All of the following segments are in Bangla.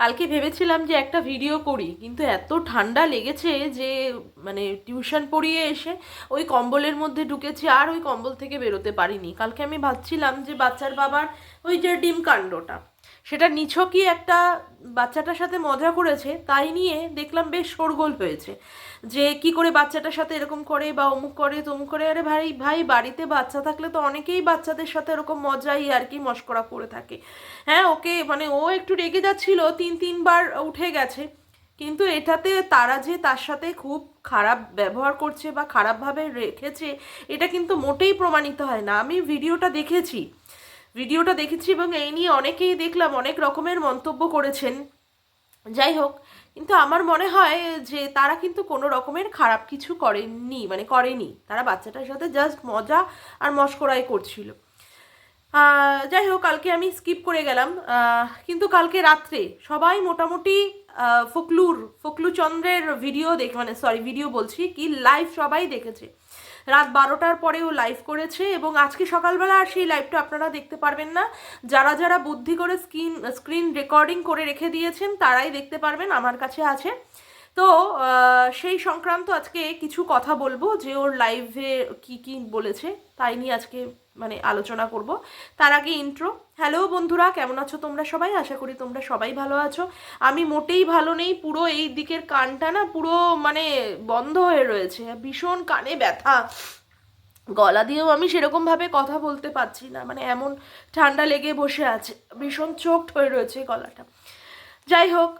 কালকে ভেবেছিলাম যে একটা ভিডিও করি, কিন্তু এত ঠান্ডা লেগেছে যে মানে টিউশন পড়িয়ে এসে ওই কম্বলের মধ্যে ঢুকেছি, আর ওই কম্বল থেকে বেরোতে পারিনি। কালকে আমি ভাবছিলাম যে বাচ্চার বাবার ওই যে ডিম কাণ্ডটা। সেটা নিছকই একটা বাচ্চাটার সাথে মজা করেছে, তাই নিয়ে দেখলাম বেশ শোরগোল হয়েছে। যে কি করে বাচ্চাটার সাথে এরকম করে বা অমুক করে তমুক করে, আরে ভাই ভাই, বাড়িতে বাচ্চা থাকলে তো অনেকেই বাচ্চাদের সাথে এরকম মজাই আর কি মস্করা করে থাকে। হ্যাঁ ওকে মানে ও একটু রেগে যাচ্ছিল, তিন, তিনবার উঠে গেছে। কিন্তু এটাতে তারা যে তার সাথে খুব খারাপ ব্যবহার করছে বা খারাপভাবে রেখেছে, এটা কিন্তু মোটেই প্রমাণিত হয় না। আমি ভিডিওটা দেখেছি। ভিডিওটা দেখেছি এবং এই নিয়ে অনেকেই দেখলাম, অনেক রকমের মন্তব্য করেছেন। যাই হোক, কিন্তু আমার মনে হয় যে তারা কিন্তু কোনো রকমের খারাপ কিছু করেননি মানে করেনি। তারা বাচ্চাটার সাথে জাস্ট মজা আর মস্করাই করছিল। যাই হোক, কালকে আমি স্কিপ করে গেলাম। কিন্তু কালকে রাত্রে সবাই মোটামুটি ফকলুর ফকলু চন্দ্রের ভিডিও দেখ মানে সরি ভিডিও বলছি কি লাইভ সবাই দেখেছে। রাত বারোটার পরেও লাইভ করেছে এবং আজকে সকালবেলা আর সেই লাইভটা আপনারা দেখতে পারবেন না। যারা যারা বুদ্ধি করে স্ক্রিন স্ক্রিন রেকর্ডিং করে রেখে দিয়েছেন, তারাই দেখতে পারবেন, আমার কাছে আছে। তো সেই সংক্রান্ত আজকে কিছু কথা বলব, যে ওর লাইভে কি কি বলেছে, তাই নিয়ে আজকে মানে আলোচনা করব। তার আগে ইন্ট্রো হ্যালো বন্ধুরা, কেমন আছো তোমরা সবাই? আশা করি তোমরা সবাই ভালো আছো। আমি মোটেই ভালো নেই, পুরো এই দিকের কানটা না পুরো মানে বন্ধ হয়ে রয়েছে, ভীষণ কানে ব্যথা। গলা দিয়েও আমি সেরকমভাবে কথা বলতে পারছি না মানে এমন ঠান্ডা লেগে বসে আছে, ভীষণ চোখড হয়ে রয়েছে গলাটা। যাই হোক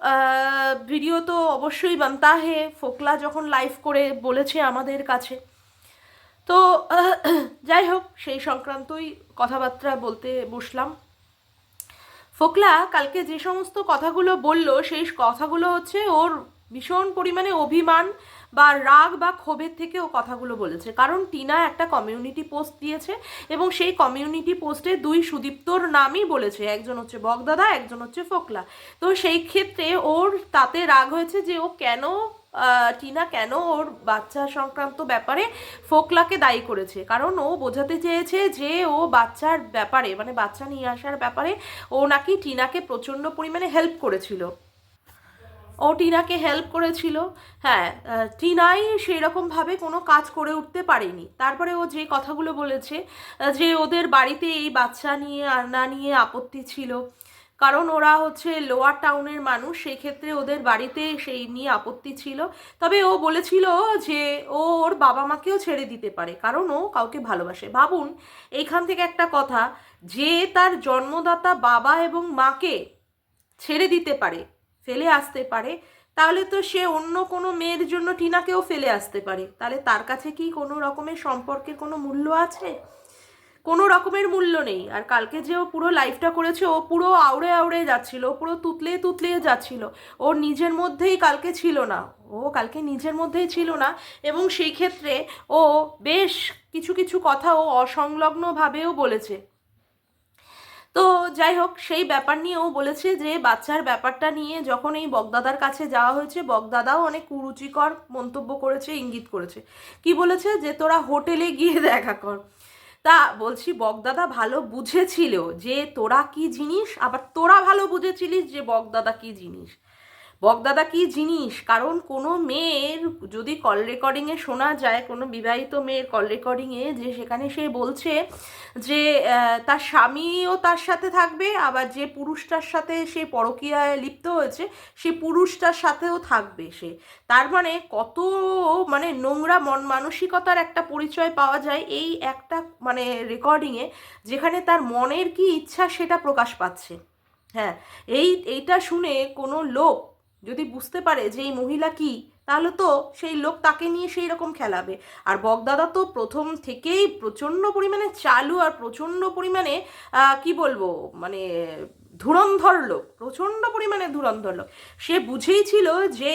ভিডিও তো অবশ্যই বানতা হে ফোকলা যখন লাইভ করে বলেছে আমাদের কাছে। তো যাই হোক, সেই সংক্রান্তই কথাবার্তা বলতে বসলাম। ফোকলা কালকে যে সমস্ত কথাগুলো বলল, সেই কথাগুলো হচ্ছে ওর ভীষণ পরিমাণে অভিমান বা রাগ বা ক্ষোভের থেকে ও কথাগুলো বলেছে। কারণ টিনা একটা কমিউনিটি পোস্ট দিয়েছে এবং সেই কমিউনিটি পোস্টে দুই সুদীপ্তর নামই বলেছে। একজন হচ্ছে বগদাদা, একজন হচ্ছে ফোকলা। তো সেই ক্ষেত্রে ওর তাতে রাগ হয়েছে যে ও কেন টিনা কেন ওর বাচ্চা সংক্রান্ত ব্যাপারে ফোকলাকে দায়ী করেছে? কারণ ও বোঝাতে চেয়েছে যে ও বাচ্চার ব্যাপারে মানে বাচ্চা নিয়ে আসার ব্যাপারে ও নাকি টিনাকে প্রচণ্ড পরিমাণে হেল্প করেছিল। ও টিনাকে হেল্প করেছিল। হ্যাঁ টিনাই সেই রকমভাবে কোনো কাজ করে উঠতে পারেনি। তারপরে ও যে কথাগুলো বলেছে যে ওদের বাড়িতে এই বাচ্চা নিয়ে আনা নিয়ে আপত্তি ছিল কারণ ওরা হচ্ছে লোয়ার টাউনের মানুষ সেই ক্ষেত্রে ওদের বাড়িতে সেই নিয়ে আপত্তি ছিল। তবে ও বলেছিল যে ও ওর বাবা মাকেও ছেড়ে দিতে পারে, কারণ ও কাউকে ভালোবাসে। ভাবুন, এইখান থেকে একটা কথা, যে তার জন্মদাতা বাবা এবং মাকে ছেড়ে দিতে পারে, ফেলে আসতে পারে, তাহলে তো সে অন্য কোনো মেয়ের জন্য টিনাকেও ফেলে আসতে পারে। তাহলে তার কাছে কি কোনো রকমের সম্পর্কের কোনো মূল্য আছে? কোনো রকমের মূল্য নেই। আর কালকে যে ও পুরো লাইফটা করেছে, ও পুরো আউড়ে আউড়ে যাচ্ছিল, ও পুরো তুতলে তুতলে যাচ্ছিল। ও নিজের মধ্যেই কালকে ছিল না। ও কালকে নিজের মধ্যেই ছিল না এবং সেই ক্ষেত্রে ও বেশ কিছু কিছু কথা ও অসংলগ্নভাবেও বলেছে। তো যাই হোক, সেই ব্যাপার নিয়েও বলেছে যে, বাচ্চার ব্যাপারটা নিয়ে যখন এই বগদাদার কাছে যাওয়া হয়েছে, বগদাদাও অনেক কুরুচিকর মন্তব্য করেছে, ইঙ্গিত করেছে। কি বলেছে? যে তোরা হোটেলে গিয়ে দেখা কর। তা বলছি, বগদাদা ভালো বুঝেছিল যে তোরা কি জিনিস, আবার তোরা ভালো বুঝেছিলিস যে বগদাদা কি জিনিস। বগদাদা কি জিনিস? কারণ কোনো মেয়ের যদি কল রেকর্ডিংয়ে শোনা যায়, কোনো বিবাহিত মেয়ের কল রেকর্ডিংয়ে যে সেখানে সে বলছে যে তার স্বামীও তার সাথে থাকবে, আবার যে পুরুষটার সাথে সে পরকীয়ায় লিপ্ত হয়েছে, সে পুরুষটার সাথেও থাকবে সে। তার মানে কত মানে নোংরা মন মানসিকতার একটা পরিচয় পাওয়া যায় এই একটা মানে রেকর্ডিংয়ে যেখানে তার মনের কি ইচ্ছা সেটা প্রকাশ পাচ্ছে। হ্যাঁ এই, এইটা শুনে কোনো লোক যদি বুঝতে পারে যে এই মহিলা কি, তাহলে তো সেই লোক তাকে নিয়ে সেই রকম খেলাবে। আর বগদাদা তো প্রথম থেকেই প্রচণ্ড পরিমাণে চালু আর প্রচণ্ড পরিমাণে কি বলব মানে ধুরন্ধর লোক, প্রচণ্ড পরিমাণে ধুরন্ধর লোক। সে বুঝেই ছিল যে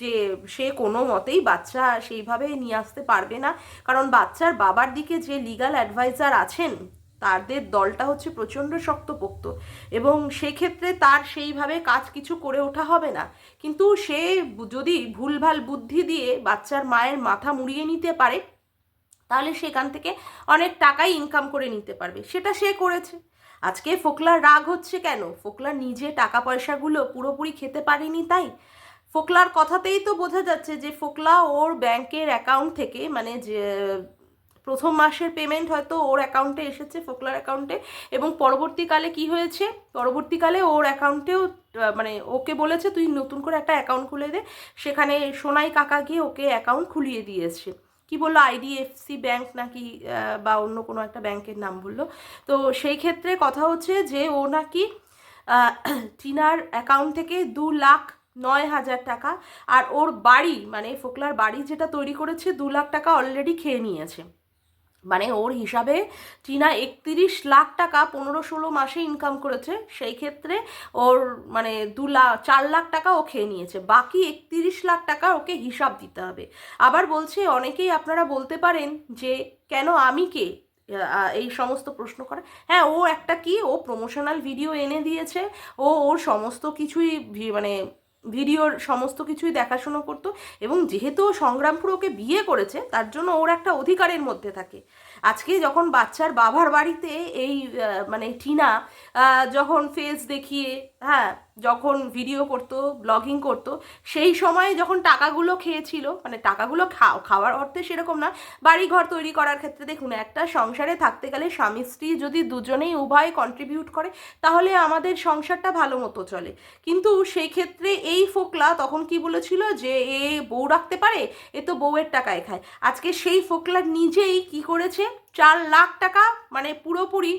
যে সে কোনো মতেই বাচ্চা সেইভাবে নিয়ে আসতে পারবে না। কারণ বাচ্চার বাবার দিকে যে লিগ্যাল অ্যাডভাইজার আছেন তাদের দলটা হচ্ছে প্রচণ্ড শক্তপোক্ত। এবং সেক্ষেত্রে তার সেইভাবে কাজ কিছু করে ওঠা হবে না। কিন্তু সে যদি ভুলভাল বুদ্ধি দিয়ে বাচ্চার মায়ের মাথা মুড়িয়ে নিতে পারে, তাহলে সেখান থেকে অনেক টাকাই ইনকাম করে নিতে পারবে। সেটা সে করেছে। আজকে ফোকলার রাগ হচ্ছে কেন? ফোকলা নিজে টাকা পয়সাগুলো পুরোপুরি খেতে পারেনি তাই? ফোকলার কথাতেই তো বোঝা যাচ্ছে যে ফোকলা ওর ব্যাংকের অ্যাকাউন্ট থেকে মানে যে প্রথম মাসের পেমেন্ট হয়তো ওর অ্যাকাউন্টে এসেছে ফোকলার অ্যাকাউন্টে এবং পরবর্তীকালে কি হয়েছে? পরবর্তীকালে ওর অ্যাকাউন্টেও মানে ওকে বলেছে, তুই নতুন করে একটা অ্যাকাউন্ট খুলে দে। সেখানে সোনাই কাকা গিয়ে ওকে অ্যাকাউন্ট খুলিয়ে দিয়েছে। কি বলল? আইডিএফসি ব্যাংক নাকি বা অন্য কোনো একটা ব্যাংকের নাম বলল। তো সেই ক্ষেত্রে কথা হচ্ছে যে ও নাকি টিনার অ্যাকাউন্ট থেকে দু লাখ নয় হাজার টাকা আর ওর বাড়ি মানে ফোকলার বাড়ি যেটা তৈরি করেছে, দু লাখ টাকা অলরেডি খেয়ে নিয়েছে। মানে ওর হিসাবে টিনা একত্রিশ লাখ টাকা পনেরো ষোলো মাসে ইনকাম করেছে। সেই ক্ষেত্রে ওর মানে দু লাখ চার লাখ টাকা ও খেয়ে নিয়েছে। বাকি একত্রিশ লাখ টাকা ওকে হিসাব দিতে হবে। আবার বলছে, অনেকেই আপনারা বলতে পারেন যে, কেন আমি কে? এই সমস্ত প্রশ্ন করে। হ্যাঁ ও একটা কি? ও প্রমোশনাল ভিডিও এনে দিয়েছে। ও, ওর সমস্ত কিছুই মানে ভিডিওর সমস্ত কিছুই দেখাশুনো করতো এবং যেহেতু সংগ্রামপুর ওকে বিয়ে করেছে, তার জন্য ওর একটা অধিকারের মধ্যে থাকে। আজকে যখন বাচ্চার বাবার বাড়িতে এই মানে টিনা যখন ফেস দেখিয়ে হ্যাঁ যখন ভিডিও করতো ব্লগিং করতো, সেই সময়ে যখন টাকাগুলো খেয়েছিল মানে টাকাগুলো খাও খাওয়ার অর্থে সেরকম না বাড়ি ঘর তৈরি করার ক্ষেত্রে দেখুন, একটা সংসারে থাকতে গেলে স্বামী, স্ত্রী যদি দুজনেই উভয় কন্ট্রিবিউট করে, তাহলে আমাদের সংসারটা ভালো মতো চলে। কিন্তু সেই ক্ষেত্রে এই ফোকলা তখন কি বলেছিল যে, এ বউ রাখতে পারে, এ তো বউয়ের টাকায় খায়। আজকে সেই ফোকলা নিজেই কি করেছে? চার লাখ টাকা মানে পুরোপুরি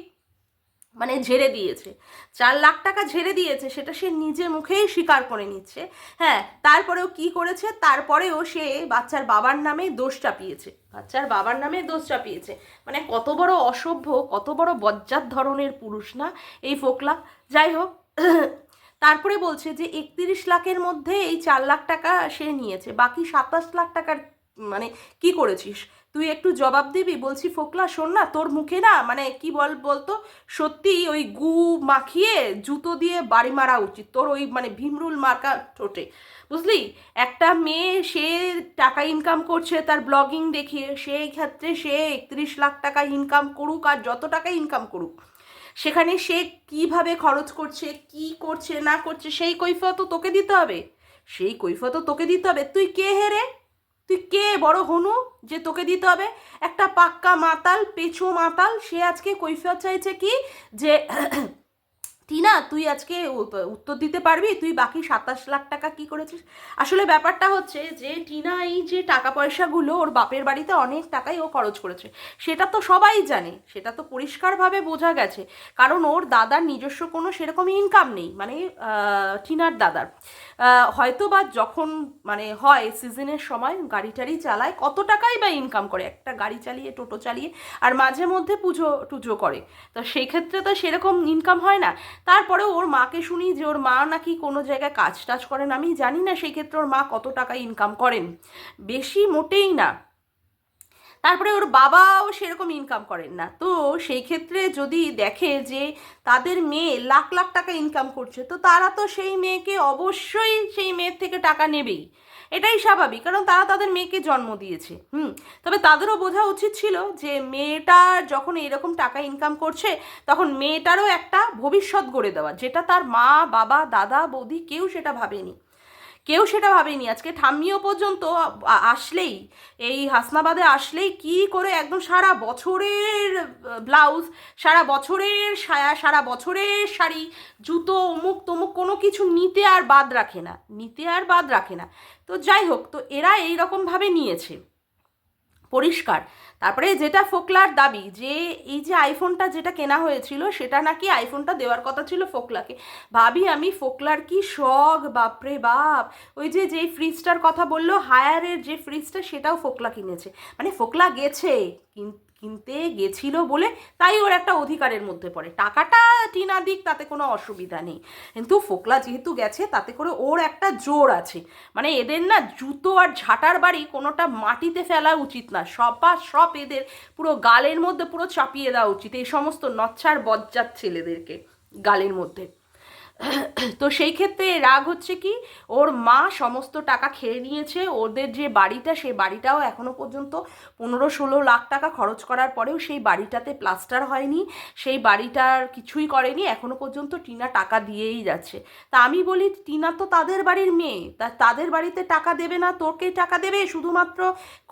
মানে ঝেড়ে দিয়েছে। চার লাখ টাকা ঝেড়ে দিয়েছে, সেটা সে নিজে মুখেই স্বীকার করে নিচ্ছে। হ্যাঁ তারপরেও কি করেছে? তারপরেও সে বাচ্চার বাবার নামে দোষ চাপিয়েছে। বাচ্চার বাবার নামে দোষ চাপিয়েছে। মানে কত বড় অসভ্য, কত বড় বজ্জাত ধরনের পুরুষ না এই ফোকলা? যাই হোক, তারপরে বলছে যে একত্রিশ লাখের মধ্যে এই চার লাখ টাকা সে নিয়েছে। বাকি সাতাশ লাখ টাকার মানে কি করেছিস? তুই একটু জবাব দিবি? বলছি, ফোকলা, শোন না, তোর মুখে না মানে কি বল, বলতো? সত্যি ওই গু মাখিয়ে জুতো দিয়ে বাড়ি মারা উচিত। তোর ওই মানে ভীমরুল মার্কা ঠোঁটে। বুঝলি? একটা মেয়ে, সে টাকা ইনকাম করছে তার ব্লগিং দেখিয়ে। সেই ক্ষেত্রে সে একত্রিশ লাখ টাকা ইনকাম করুক আর যত টাকা ইনকাম করুক, সেখানে সে কীভাবে খরচ করছে, কি করছে, না করছে, সেই কৈফিয়তও তোকে দিতে হবে। সেই কৈফিয়তও তোকে দিতে হবে। তুই কে হেরে তুই কে বড় হনু যে তোকে দিতে হবে? একটা পাক্কা মাতাল, পেছো মাতাল, সে আজকে কৈফিয়ত চাইছে কি যে টিনা, তুই আজকে উত্তর দিতে পারবি? তুই বাকি সাতাশ লাখ টাকা কি করেছিস? আসলে ব্যাপারটা হচ্ছে যে টিনা এই যে টাকা পয়সাগুলো ওর বাপের বাড়িতে অনেক টাকাই ও খরচ করেছে, সেটা তো সবাই জানে, সেটা তো পরিষ্কারভাবে বোঝা গেছে। কারণ ওর দাদার নিজস্ব কোনো সেরকম ইনকাম নেই মানে টিনার দাদার। হয়তো বা যখন মানে হয় সিজনের সময় গাড়ি টাড়ি চালায়, কত টাকাই বা ইনকাম করে? একটা গাড়ি চালিয়ে, টোটো চালিয়ে, আর মাঝে মধ্যে পুজো, টুজো করে। তো সেই ক্ষেত্রে তো সেরকম ইনকাম হয় না। তারপরে ওর মাকে শুনি যে, ওর মা নাকি কোনো জায়গায় কাজ টাজ করেন, আমি জানি না সেই ক্ষেত্রে ওর মা কত টাকা ইনকাম করেন। বেশি মোটেই না। তারপরে ওর বাবাও সেরকম ইনকাম করেন না। তো সেই ক্ষেত্রে যদি দেখে যে তাদের মেয়ে লাখ লাখ টাকা ইনকাম করছে, তো তারা তো সেই মেয়েকে অবশ্যই সেই মেয়ের থেকে টাকা নেবেই। এটাই স্বাভাবিক, কারণ তারা তাদের মেয়েকে জন্ম দিয়েছে, হুম। তবে তাদেরও বোঝা উচিত ছিল যে মেয়েটার যখন এরকম টাকা ইনকাম করছে, তখন মেয়েটারও একটা ভবিষ্যৎ গড়ে দেওয়া, যেটা তার মা, বাবা, দাদা, বৌদি কেউ সেটা ভাবেনি। কেউ সেটা ভাবেনি। আজকে ঠাম্মিও পর্যন্ত আসলেই, এই হাসনাবাদে আসলেই কি করে একদম সারা বছরের ব্লাউজ, সারা বছরের সায়া, সারা বছরের শাড়ি, জুতো, অমুক তমুক কোনো কিছু নিতে আর বাদ রাখে না, নিতে আর বাদ রাখে না। তো যাই হোক, তো এরা এই রকমভাবে নিয়েছে। পরিষ্কার। তারপরে যেটা ফোকলার দাবি, যে এই যে আইফোনটা যেটা কেনা হয়েছিল, সেটা নাকি আইফোনটা দেওয়ার কথা ছিল ফোকলাকে। ভাবি, আমি ফোকলার কি শখ, বাপরে বাপ! ওই যে, যেই ফ্রিজটার কথা বলল হায়ারের যে ফ্রিজটা সেটাও ফোকলা কিনেছে। মানে ফোকলা গেছে কিন- কিনতে গেছিল বলে তাই ওর একটা অধিকারের মধ্যে পড়ে। টাকাটা টিনা দিক, তাতে কোনো অসুবিধা নেই। কিন্তু ফোকলা যেহেতু গেছে, তাতে করে ওর একটা জোর আছে। মানে এদের না জুতো আর ঝাঁটার বাড়ি কোনোটা মাটিতে ফেলা উচিত না। সব সব এদের পুরো গালের মধ্যে পুরো চাপিয়ে দেওয়া উচিত, এই সমস্ত নচ্ছার বজ্জাত ছেলেদেরকে গালের মধ্যে। তো সেই ক্ষেত্রে রাগ হচ্ছে কি, ওর মা সমস্ত টাকা খেয়ে নিয়েছে, ওদের যে বাড়িটা, সেই বাড়িটাও এখনও পর্যন্ত পনেরো ষোলো লাখ টাকা খরচ করার পরেও সেই বাড়িটাতে প্লাস্টার হয়নি, সেই বাড়িটার কিছুই করেনি, এখনও পর্যন্ত টিনা টাকা দিয়েই যাচ্ছে। তা আমি বলি, টিনা তো তাদের বাড়ির মেয়ে, তা তাদের বাড়িতে টাকা দেবে না, তোকে টাকা দেবে? শুধুমাত্র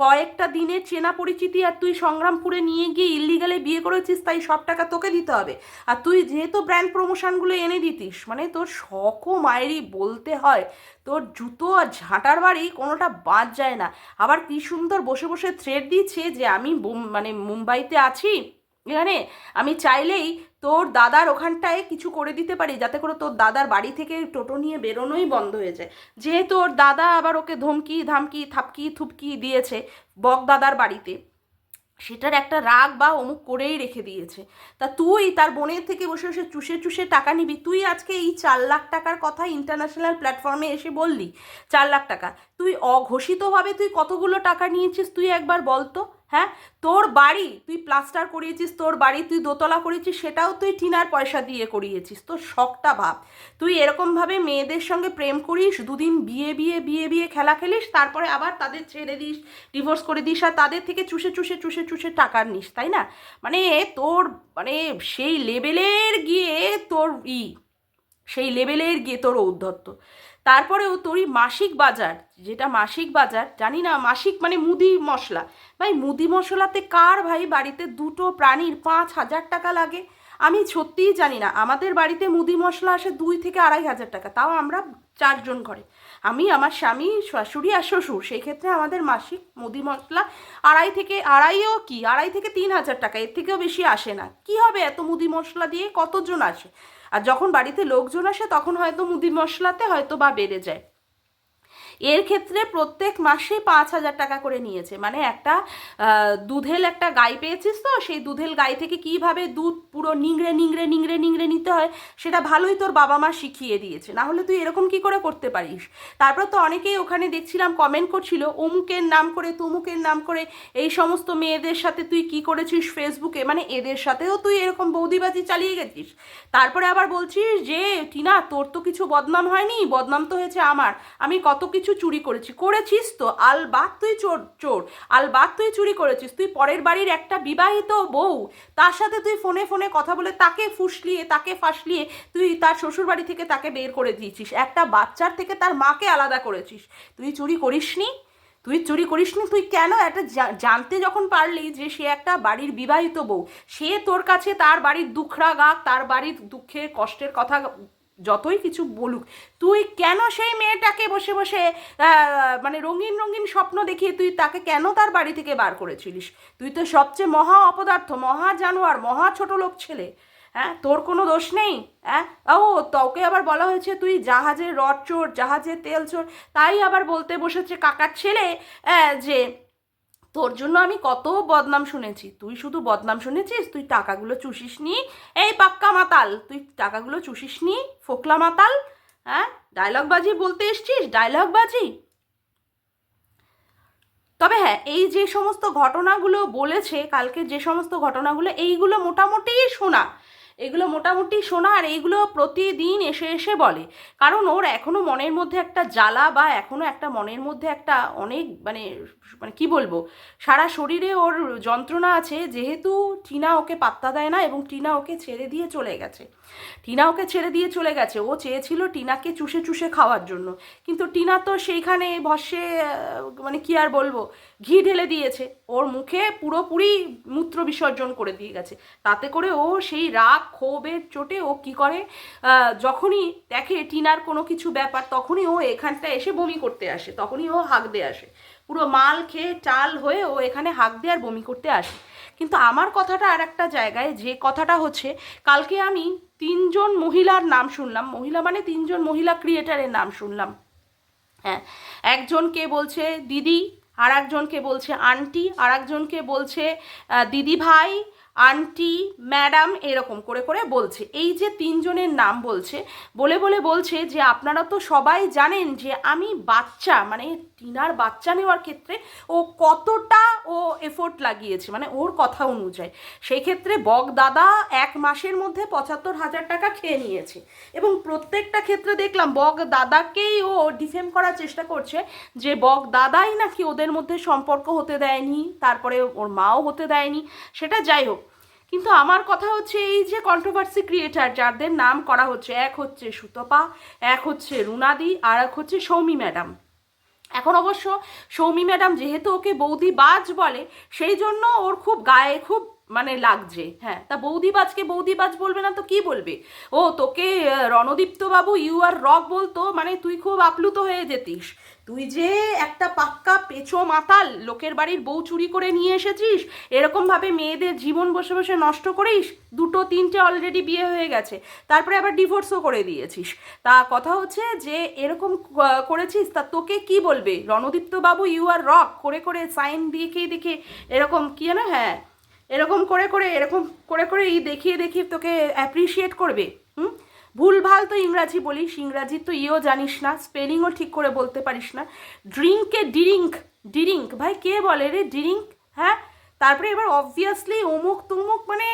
কয়েকটা দিনের চেনা পরিচিতি আর তুই সংগ্রামপুরে নিয়ে গিয়ে ইল্লিগালে বিয়ে করেছিস, তাই সব টাকা তোকে দিতে হবে। আর তুই যেহেতু ব্র্যান্ড প্রমোশনগুলো এনে দিতিস মানে তোর শখও মায়েরই বলতে হয়। তোর জুতো আর ঝাঁটার বাড়ি কোনোটা বাদ যায় না। আবার কি সুন্দর বসে বসে থ্রেড দিচ্ছে যে আমি মানে মুম্বাইতে আছি। এখানে আমি চাইলেই তোর দাদার ওখানটায় কিছু করে দিতে পারি, যাতে করে তোর দাদার বাড়ি থেকে টোটো নিয়ে বেরোনোই বন্ধ হয়ে যায়। যেহেতু ওর দাদা আবার ওকে ধমকি, ধামকি, থাপকি, থুপকি দিয়েছে বক দাদার বাড়িতে। সেটার একটা রাগ বা অমুক করেই রেখে দিয়েছে। তা তুই তার বোনের থেকে বসে বসে চুষে চুষে টাকা নিবি। তুই আজকে এই চার লাখ টাকার কথা ইন্টারন্যাশনাল প্ল্যাটফর্মে এসে বললি, চার লাখ টাকা, তুই অঘোষিতভাবে তুই কতগুলো টাকা নিয়েছিস তুই একবার বল তো। হ্যাঁ? তোর বাড়ি, তুই প্লাস্টার করিয়েছিস, তোর বাড়ি, তুই দোতলা করিয়েছিস সেটাও তুই টিনার পয়সা দিয়ে করিয়েছিস। তোর শখটা ভাব। তুই এরকমভাবে মেয়েদের সঙ্গে প্রেম করিস, দুদিন বিয়ে বিয়ে বিয়ে বিয়ে খেলা খেলিস, তারপরে আবার তাদের ছেড়ে দিস ডিভোর্স করে দিস, আর তাদের থেকে চুষে চুষে চুষে চুষে টাকা নিস, তাই না? মানে তোর মানে সেই লেভেলের গিয়ে তোর ই, সেই লেভেলের গিয়ে তোর ঔদ্ধত্য। তারপরেও তোরই মাসিক বাজার, যেটা মাসিক বাজার, জানি না, মাসিক মানে মুদি মশলা। ভাই, মুদি মশলাতে কার ভাই বাড়িতে দুটো প্রাণীর পাঁচ হাজার টাকা লাগে? আমি সত্যিই জানি না। আমাদের বাড়িতে মুদি মশলা আসে দুই থেকে আড়াই হাজার টাকা, তাও আমরা চারজন ঘরে। আমি আমার স্বামী, শাশুড়ি আর শ্বশুর, সেই ক্ষেত্রে আমাদের মাসিক মুদি মশলা আড়াই থেকে আড়াইও কি? আড়াই থেকে তিন হাজার টাকা, এর থেকেও বেশি আসে না। কি হবে এত মুদি মশলা দিয়ে? কতজন আসে? আর যখন বাড়িতে লোকজন আসে তখন হয়তো মুদি মশলাতে হয়তো বা বেড়ে যায়। এর ক্ষেত্রে প্রত্যেক মাসে পাঁচ হাজার টাকা করে নিয়েছে। মানে একটা দুধেল একটা গাই পেয়েছিস তো, সেই দুধেল গাই থেকে কীভাবে দুধ পুরো নিংড়ে নিংড়ে নিংড়ে নিংড়ে নিতে হয়, সেটা ভালোই তোর বাবা মা শিখিয়ে দিয়েছে। না হলে তুই এরকম কি করে করতে পারিস? তারপর তো অনেকেই ওখানে দেখছিলাম কমেন্ট করছিল, অমুকের নাম করে, তমুকের নাম করে, এই সমস্ত মেয়েদের সাথে তুই কি করেছিস ফেসবুকে মানে এদের সাথেও তুই এরকম বৌদিবাজি চালিয়ে গেছিস। তারপরে আবার বলছিস যে, টিনা, তোর তো কিছু বদনাম হয়নি? বদনাম তো হয়েছে আমার। আমি কত কিছু চুরি করেছি, করেছিস তো। আলবাত তুই চোর চোর। আলবাত তুই চুরি করেছিস, তুই পরের বাড়ির একটা বিবাহিত বউ। তার সাথে তুই ফোনে ফোনে কথা বলে তাকে ফুসলিয়ে, তাকে ফাঁসলিয়ে তুই তার শ্বশুর বাড়ি থেকে তাকে বের করে দিয়েছিস। একটা বাচ্চার থেকে তার মাকে আলাদা করেছিস। তুই চুরি করিসনি? তুই চুরি করিসনি? তুই কেন একটা জানতে যখন পারলি যে সে একটা বাড়ির বিবাহিত বউ, সে তোর কাছে তার বাড়ির দুঃখরা গাক তার বাড়ির দুঃখের কষ্টের কথা যতই কিছু বলুক, তুই কেন সেই মেয়েটাকে বসে বসে মানে রঙিন রঙিন স্বপ্ন দেখিয়ে তুই তাকে কেন তার বাড়ি থেকে বার করেছিলিস? তুই তো সবচেয়ে মহা অপদার্থ, মহা জানোয়ার, মহা ছোট লোক ছেলে। হ্যাঁ তোর কোনো দোষ নেই? হ্যাঁ? ও, তোকে আবার বলা হয়েছে তুই জাহাজের রড চোর, জাহাজের তেল চোর, তাই আবার বলতে বসেছে কাকার ছেলে যে তোর জন্য আমি কত বদনাম শুনেছি। তুই শুধু বদনাম শুনেছিস? তুই টাকাগুলো চুষিস নি? এই পাক্কা মাতাল, তুই টাকাগুলো চুষিস নি? ফোকলা মাতাল? হ্যাঁ? ডায়লগ বাজি বলতে এসছিস? ডায়লগ বাজি? তবে হ্যাঁ এই যে সমস্ত ঘটনাগুলো বলেছে, কালকে যে সমস্ত ঘটনাগুলো, এইগুলো মোটামুটি শোনা। এগুলো মোটামুটি শোনা আর এইগুলো প্রতিদিন এসে এসে বলে। কারণ ওর এখনও মনের মধ্যে একটা জ্বালা বা এখনও একটা মনের মধ্যে একটা অনেক মানে মানে কি বলব? সারা শরীরে ওর যন্ত্রণা আছে, যেহেতু টিনা ওকে পাত্তা দেয় না এবং টিনা ওকে ছেড়ে দিয়ে চলে গেছে। টিনা ওকে ছেড়ে দিয়ে চলে গেছে। ও চেয়েছিল টিনাকে চুষে চুষে খাওয়ার জন্য। কিন্তু টিনা তো সেইখানে ভস্যে মানে কি আর বলব? ঘি ঢেলে দিয়েছে। ওর মুখে পুরোপুরি মূত্র বিসর্জন করে দিয়ে গেছে। তাতে করে ও সেই রাগ, ক্ষোভের চোটে ও কি করে? যখনই দেখে টিনার কোনো কিছু ব্যাপার, তখনই ও এখানটা এসে বমি করতে আসে। তখনই ও হাঁক দিয়ে আসে। পুরো মাল খেয়ে চাল হয়ে ও এখানে হাঁক দিয়ে আর বমি করতে আসে। কিন্তু আমার কথাটা আর একটা জায়গায় যে কথাটা হচ্ছে, কালকে আমি তিনজন মহিলার নাম শুনলাম। মহিলা মানে তিনজন মহিলা ক্রিয়েটারের নাম শুনলাম। হ্যাঁ একজনকে বলছে দিদি আর একজনকে বলছে আন্টি আর একজনকে বলছে দিদি ভাই আন্টি, ম্যাডাম এরকম করে করে বলছে। এই যে তিনজনের নাম বলছে, বলে বলে বলছে যে আপনারা তো সবাই জানেন যে আমি বাচ্চা মানে টিনার বাচ্চা নেওয়ার ক্ষেত্রে ও কতটা ও এফোর্ট লাগিয়েছে মানে ওর কথা অনুযায়ী। সেই ক্ষেত্রে বক দাদা এক মাসের মধ্যে পঁচাত্তর হাজার টাকা খেয়ে নিয়েছে। এবং প্রত্যেকটা ক্ষেত্রে দেখলাম বক দাদাকেই ও ডিফেম করার চেষ্টা করছে যে বক দাদাই নাকি ওদের মধ্যে সম্পর্ক হতে দেয়নি, তারপরে ওর মাও হতে দেয়নি। সেটা যাই হোক কিন্তু আমার কথা হচ্ছে এই যে কন্ট্রোভার্সি ক্রিয়েটার যাদের নাম করা হচ্ছে, এক হচ্ছে সুতপা, এক হচ্ছে রুনাদি, আর এক হচ্ছে সৌমি ম্যাডাম। এখন অবশ্য সৌমি ম্যাডাম যেহেতু ওকে বৌদি বাজ বলে, সেই জন্য ওর খুব গায়ে খুব মানে লাগছে হ্যাঁ। তা বৌদি বাজকে বৌদি বাজ বলবে না তো কি বলবে? ও, তোকে রণদীপ্ত বাবু ইউ আর রক বলতো মানে তুই খুব আপ্লুত হয়ে যেতিস। তুই যে একটা পাক্কা পেঁচো মাতাল, লোকের বাড়ির বউ চুরি করে নিয়ে এসেছিস, এরকমভাবে মেয়েদের জীবন বসে বসে নষ্ট করিস, দুটো তিনটে অলরেডি বিয়ে হয়ে গেছে, তারপরে আবার ডিভোর্সও করে দিয়েছিস। তা কথা হচ্ছে যে, এরকম করেছিস, তা তোকে কি বলবে? রণদীপ্ত বাবু ইউ আর রক করে করে সাইন দেখে দেখে এরকম কি না হ্যাঁ এরকম করে করে, এরকম করে করে এই দেখিয়ে দেখিয়ে তোকে অ্যাপ্রিসিয়েট করবে, হুম? ভুলভাল তো ইংরাজি বলিস, ইংরাজি তো ইও জানিস না স্পেলিংও ঠিক করে বলতে পারিস না। ড্রিঙ্কে ডিরিঙ্ক ডিরিঙ্ক ভাই কে বলে রে ডিরিঙ্ক হ্যাঁ? তারপরে এবার অবভিয়াসলি অমুক তুমুক মানে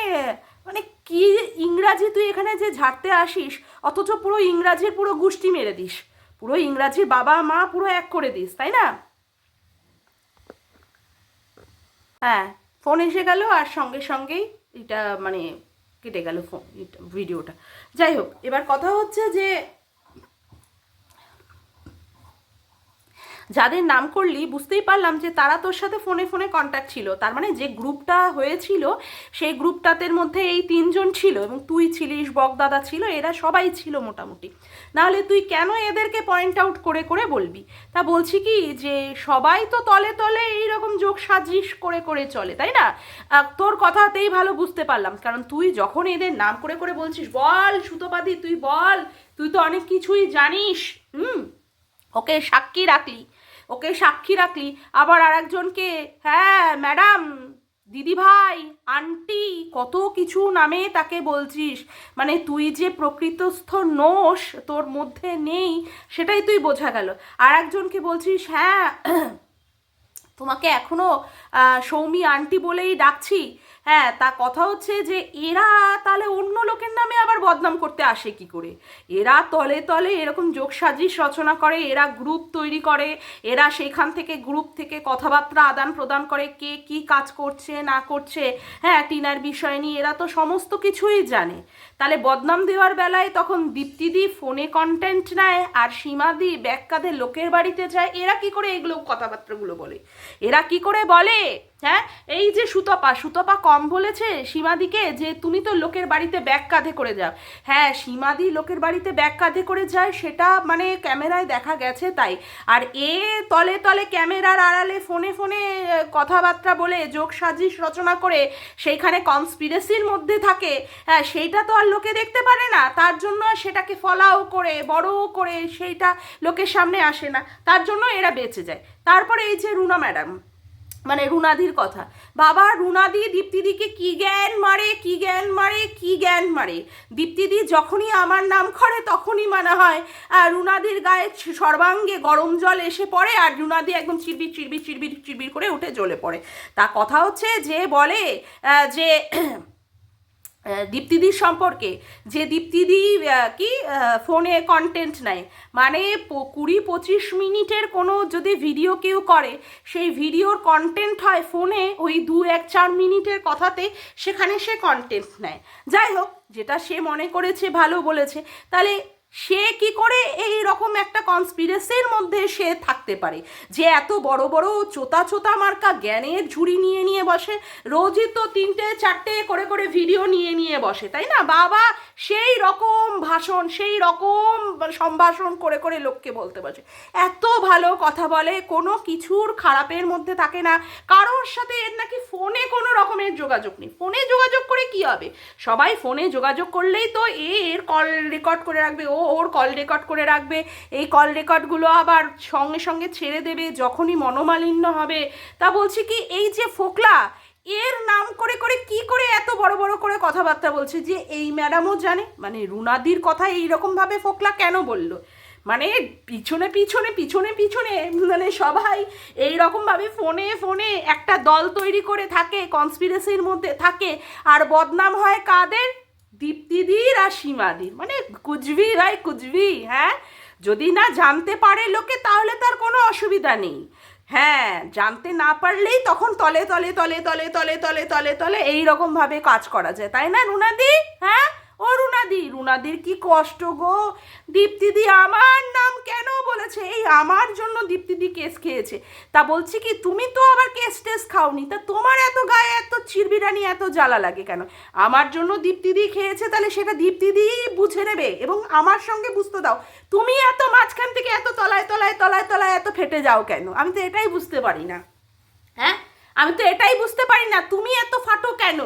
মানে কি ইংরাজি তুই এখানে যে ঝাড়তে আসিস, অথচ পুরো ইংরাজির পুরো গুষ্টি মেরে দিস। পুরো ইংরাজির বাবা, মা পুরো এক করে দিস, তাই না? হ্যাঁ। ফোন এসে গেল আর সঙ্গে সঙ্গেই এটা মানে কেটে গেল ফোন ভিডিওটা। যাই হোক, এবার কথা হচ্ছে যে যাদের নাম করলি বুঝতেই পারলাম যে তারা তোর সাথে ফোনে ফোনে কন্ট্যাক্ট ছিল। তার মানে যে গ্রুপটা হয়েছিল, সেই গ্রুপটাতের মধ্যে এই তিনজন ছিল এবং তুই ছিলিস, বকদাদা ছিল, এরা সবাই ছিল মোটামুটি। নাহলে তুই কেন এদেরকে পয়েন্ট আউট করে করে বলবি? তা বলছি কি যে সবাই তো তলে তলে এইরকম যোগ সাজিশ করে করে চলে, তাই না? তোর কথাতেই ভালো বুঝতে পারলাম। কারণ তুই যখন এদের নাম করে করে বলছিস, বল সুতোপাদি, তুই বল, তুই তো অনেক কিছুই জানিস, হুম? ওকে সাক্ষী রাখলি, ওকে সাক্ষী রাখলি। আবার আর একজনকে হ্যাঁ ম্যাডাম দিদি ভাই, আন্টি, কত কিছু নামে তাকে বলছিস? মানে তুই যে প্রকৃতস্থ নোস তোর মধ্যে নেই, সেটাই তুই বোঝা গেল। আর একজনকে বলছিস হ্যাঁ তোমাকে এখনও সৌমি আন্টি বলেই ডাকছি। হ্যাঁ তা কথা হচ্ছে যে এরা তাহলে অন্য লোকের নামে আবার বদনাম করতে আসে কি করে? এরা তলে তলে এরকম যোগ সাজিশ রচনা করে, এরা গ্রুপ তৈরি করে, এরা সেখান থেকে গ্রুপ থেকে কথাবার্তা আদান প্রদান করে, কে কি কাজ করছে, না করছে। হ্যাঁ টিনার বিষয় নিয়ে এরা তো সমস্ত কিছুই জানে। তাহলে বদনাম দেওয়ার বেলায় তখন দীপ্তিদি ফোনে কন্টেন্ট নেয় আর সীমাদি ব্যাগ কাঁধে লোকের বাড়িতে যায়। এরা কি করে এগুলো কথাবার্তাগুলো বলে? এরা কি করে বলে? হ্যাঁ? এই যে সুতপা সুতপা কম বলেছে সীমাদিকে যে তুমি তো লোকের বাড়িতে ব্যাগ কাঁধে করে যাও। হ্যাঁ সীমাদি লোকের বাড়িতে ব্যাগ কাঁধে করে যায়, সেটা মানে ক্যামেরায় দেখা গেছে তাই। আর এ তলে তলে ক্যামেরার আড়ালে ফোনে ফোনে কথাবার্তা বলে যোগ সাজিশ রচনা করে, সেইখানে কনস্পিরেসির মধ্যে থাকে। হ্যাঁ সেইটা তো আর লোকে দেখতে পারে না তার জন্য সেটাকে ফলাও করে বড় করে সেইটা লোকের সামনে আসে না তার জন্য এরা বেঁচে যায়। তারপরে এই যে রুনা ম্যাডাম মানে রুনাদির কথা বাবা রুনাদি দীপ্তিদিকে কি জ্ঞান মারে কি জ্ঞান মারে কি জ্ঞান মারে? দীপ্তিদি যখনই আমার নাম করে তখনই মনে হয় আহ, রুনাদির গায়ে সর্বাঙ্গে গরম জল এসে পড়ে আর রুনাদি একদম চিরবির চিরবির চিরবির চিরবির করে উঠে জ্বলে পড়ে। তা কথা হচ্ছে যে বলে যে দীপ্তিদির সম্পর্কে। যে দীপ্তিদি কি ফোনে কন্টেন্ট নেয় মানে কুড়ি পঁচিশ মিনিটের কোনো যদি ভিডিও কেউ করে, সেই ভিডিওর কন্টেন্ট হয় ফোনে, ওই দু এক চার মিনিটের কথাতে সেখানে সে কন্টেন্ট নেয়। যাই হোক, যেটা সে মনে করেছে, ভালো বলেছে, তাহলে সে কি করে এই রকম একটা কনস্পিরেসির মধ্যে সে থাকতে পারে? যে এত বড় বড় চোতা চোতা মার্কা জ্ঞানের ঝুড়ি নিয়ে নিয়ে বসে, রোজই তো তিনটে চারটে করে করে ভিডিও নিয়ে নিয়ে বসে, তাই না? বাবা, সেই রকম ভাষণ, সেই রকম সম্ভাষণ করে করে লোককে বলতে বসে। এত ভালো কথা বলে, কোনো কিছুর খারাপের মধ্যে থাকে না। কারোর সাথে এর নাকি ফোনে কোনো রকমের যোগাযোগ নেই। ফোনে যোগাযোগ করে কি হবে? সবাই ফোনে যোগাযোগ করলেই তো এর কল রেকর্ড করে রাখবে। ও ওর কল রেকর্ড করে রাখবে। এই কল রেকর্ডগুলো আবার সঙ্গে সঙ্গে ছেড়ে দেবে, যখনই মনোমালিন্য হবে। তা বলছি কি, এই যে ফোকলা, এর নাম করে করে কি করে এত বড় বড় করে কথাবার্তা বলছে যে এই ম্যাডামও জানে? মানে রুনাদির কথা এইরকমভাবে ফোকলা কেন বলল? মানে পিছনে পিছনে পিছনে পিছনে মানে সবাই এই রকমভাবে ফোনে ফোনে একটা দল তৈরি করে থাকে কনস্পিরেসির মধ্যে থাকে। আর বদনাম হয় কাদের? দীপ্তিদির আর সীমাদির মানে কুজবি ভাই, কুজবি হ্যাঁ? যদি না জানতে পারে লোকে, তাহলে তার কোনো অসুবিধা নেই। হ্যাঁ জানতে না পারলেই তখন তলে তলে তলে তলে তলে তলে তলে তলে, এই রকমভাবে কাজ করা যায়। তাই না, রুনাদি? হ্যাঁ? ও রুনাদি, রুনাদির কি কষ্ট গো? দীপ্তিদি আমার নাম কেন বলেছে? এই আমার জন্য দীপ্তিদি কেস খেয়েছে। তা বলছি কি, তুমি তো আবার কেস টেস খাওনি, তা তোমার এত গায়ে এত চিরবিরানি, এত জ্বালা লাগে কেন? আমার জন্য দীপ্তিদি খেয়েছে, তাহলে সেটা দীপ্তিদি বুঝে নেবে এবং আমার সঙ্গে বুঝতে দাও। তুমি এত মাঝখান থেকে এত তলায় তলায় তলায় তলায় এত ফেটে যাও কেন? আমি তো এটাই বুঝতে পারি না। হ্যাঁ? আমি তো এটাই বুঝতে পারি না, তুমি এত ফাটো কেন?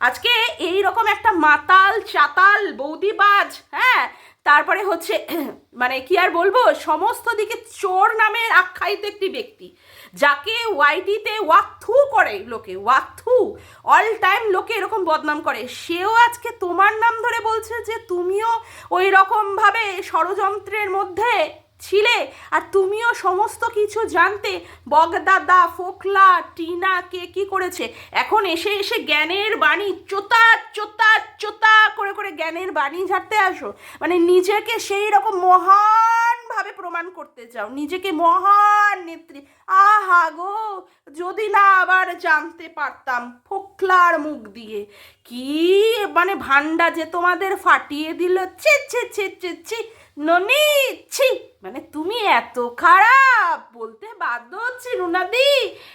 আজকে এই রকম একটা মাতাল, চাতাল, বৌদিবাজ হ্যাঁ? তারপরে হচ্ছে মানে কি আর বলব? সমস্ত দিকে চোর নামে আখ্যায়িত একটি ব্যক্তি, যাকে ওয়াইটিতে ওয়াকথু করে লোকে ওয়াকথু অল টাইম লোকে এরকম বদনাম করে। সেও আজকে তোমার নাম ধরে বলছে যে তুমিও ওই রকমভাবে ষড়যন্ত্রের মধ্যে ছিলে? আর তুমিও সমস্ত কিছু জানতে? বগদাদা, ফোকলা, টিনা কে কি করেছে? এখন এসে এসে জ্ঞানের বাণী, চোতা চোতা চোতা করে করে জ্ঞানের বাণী ঝাড়তে আসো। মানে নিজেকে সেই রকম মহানভাবে প্রমাণ করতে চাও। নিজেকে মহান নেত্রী। আহা গো, যদি না আবার জানতে পারতাম ফোকলার মুখ দিয়ে। কি মানে ভান্ডা যে তোমাদের ফাটিয়ে দিল। ছি ছি ছি ছি ছি, ননি, ছি। মানে তুমি এত খারাপ! বলতে বাধ্য হচ্ছি রুনাদি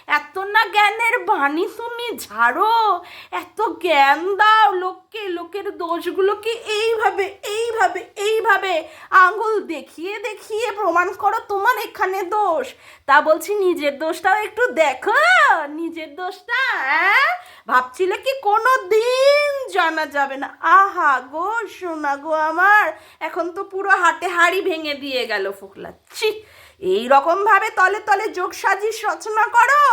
এত জ্ঞানের বাণী তুমি ঝাড়ো। এত জ্ঞান দাও লোককে, লোকের দোষগুলোকে এইভাবে এইভাবে এইভাবে। আঙুল দেখিয়ে দেখিয়ে প্রমাণ করো তোমার এখানে দোষ। তা বলছি নিজের দোষটাও একটু দেখো, নিজের দোষটা হ্যাঁ ভাবছিলে কি কোনো দিন জানা যাবে না? আহা গো, সোনা গো আমার, এখন তো পুরো হাটে হাড়ি ভেঙে দিয়ে গেল ফোকলা। ছি এই রকম ভাবে তলে তলে যোগ সাজিশ রচনা করো।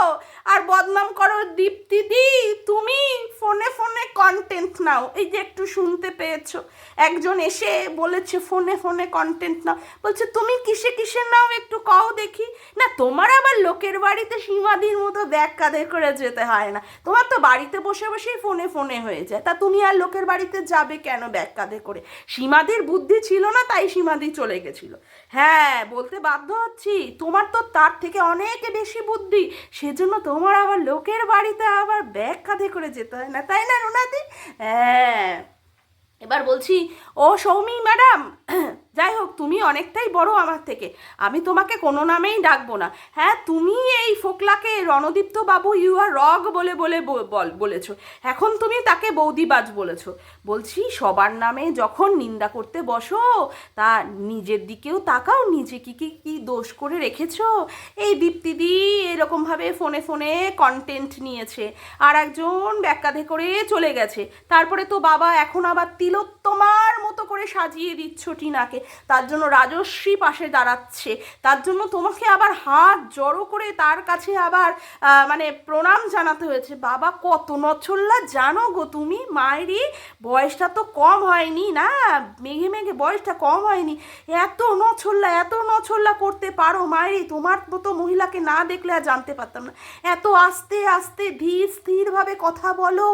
আর বদনাম করো দীপ্তিদি তুমি ফোনে ফোনে কন্টেন্ট নাও। এই যে একটু শুনতে পেয়েছ। একজন এসে বলেছে, ফোনে ফোনে কন্টেন্ট নাও। বলছে, তুমি কিসে কিসে নাও? একটু কও দেখি। না, তোমার আবার লোকের বাড়িতে সীমাদির মতো ব্যাগ কাঁধে করে যেতে হয় না। তোমার তো বাড়িতে বসে বসেই ফোনে ফোনে হয়ে যায়। তা তুমি আর লোকের বাড়িতে যাবে কেন ব্যাগ কাঁধে করে? সীমাদির বুদ্ধি ছিল না, তাই সীমাদি চলে গেছিল। হ্যাঁ বলতে বাধ্য হচ্ছি, তোমার তো তার থেকে অনেক বেশি বুদ্ধি। সেজন্য তোমার আবার লোকের বাড়িতে আবার ব্যাগ কাঁধে করে যেতে হয় না, তাই না রুনাদি? হ্যাঁ। এবার বলছি, ও সৌমি, ম্যাডাম যাই হোক তুমি অনেকটাই বড় আমার থেকে। আমি তোমাকে কোনো নামেই ডাকবো না। হ্যাঁ তুমি এই ফোকলাকে রণদীপ্ত বাবু ইউ আর রগ বলে বলে বল, বলেছ। এখন তুমি তাকে বৌদিবাজ বলেছ। বলছি, সবার নামে যখন নিন্দা করতে বসো, তা নিজের দিকেও তাকাও, নিজে কি কি কি দোষ করে রেখেছো? এই দীপ্তিদি এরকমভাবে ফোনে ফোনে কন্টেন্ট নিয়েছে। আর একজন ব্যাকাধে করে চলে গেছে। তারপরে তো বাবা এখন আবার তিলোত্তমার মতো করে সাজিয়ে দিচ্ছ টিনাকে। তার জন্য রাজস্বী পাশে দাঁড়াচ্ছে। তার জন্য তোমাকে আবার হাত জড়ো করে তার কাছে আবার মানে প্রণাম জানাতে হয়েছে। বাবা, কত নছল্লা জানো গো তুমি? মায়েরই বয়সটা তো কম হয়নি না? মেঘে মেঘে বয়সটা কম হয়নি। এত নছল্লা এত নছল্লা করতে পারো মায়েরই। তোমার মতো মহিলাকে না দেখলে আর জানতে পারতাম না। এত আস্তে আস্তে ধীর স্থিরভাবে কথা বলো,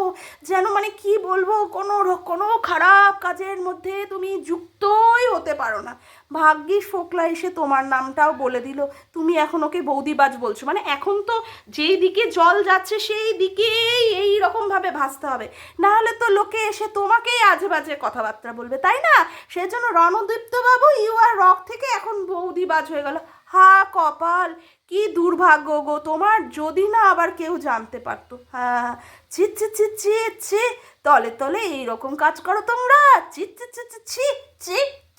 যেন মানে কি বলব? কোনো কোনো খারাপ কাজের মধ্যে তুমি যুক্তই হতে পারো না। ভাগ্যিস ফোকলা এসে তোমার নামটাও বলে দিল। তুমি এখন ওকে বৌদিবাজ বলছো। মানে এখন তো যেই দিকে জল যাচ্ছে সেই দিকেই এই রকমভাবে ভাসতে হবে। না হলে তো লোকে এসে তোমাকেই আজে বাজে কথাবার্তা বলবে, তাই না? সেজন্য রণদীপ্ত বাবু ইউ আর রক থেকে এখন বৌদিবাজ হয়ে গেল। হা, কপাল! কি দুর্ভাগ্য গো, তোমার যদি না আবার কেউ জানতে পারতো। হ্যাঁ ছি ছি ছি ছি ছি, তলে তলে এইরকম কাজ করো তোমরা। ছি ছি ছি ছি ছি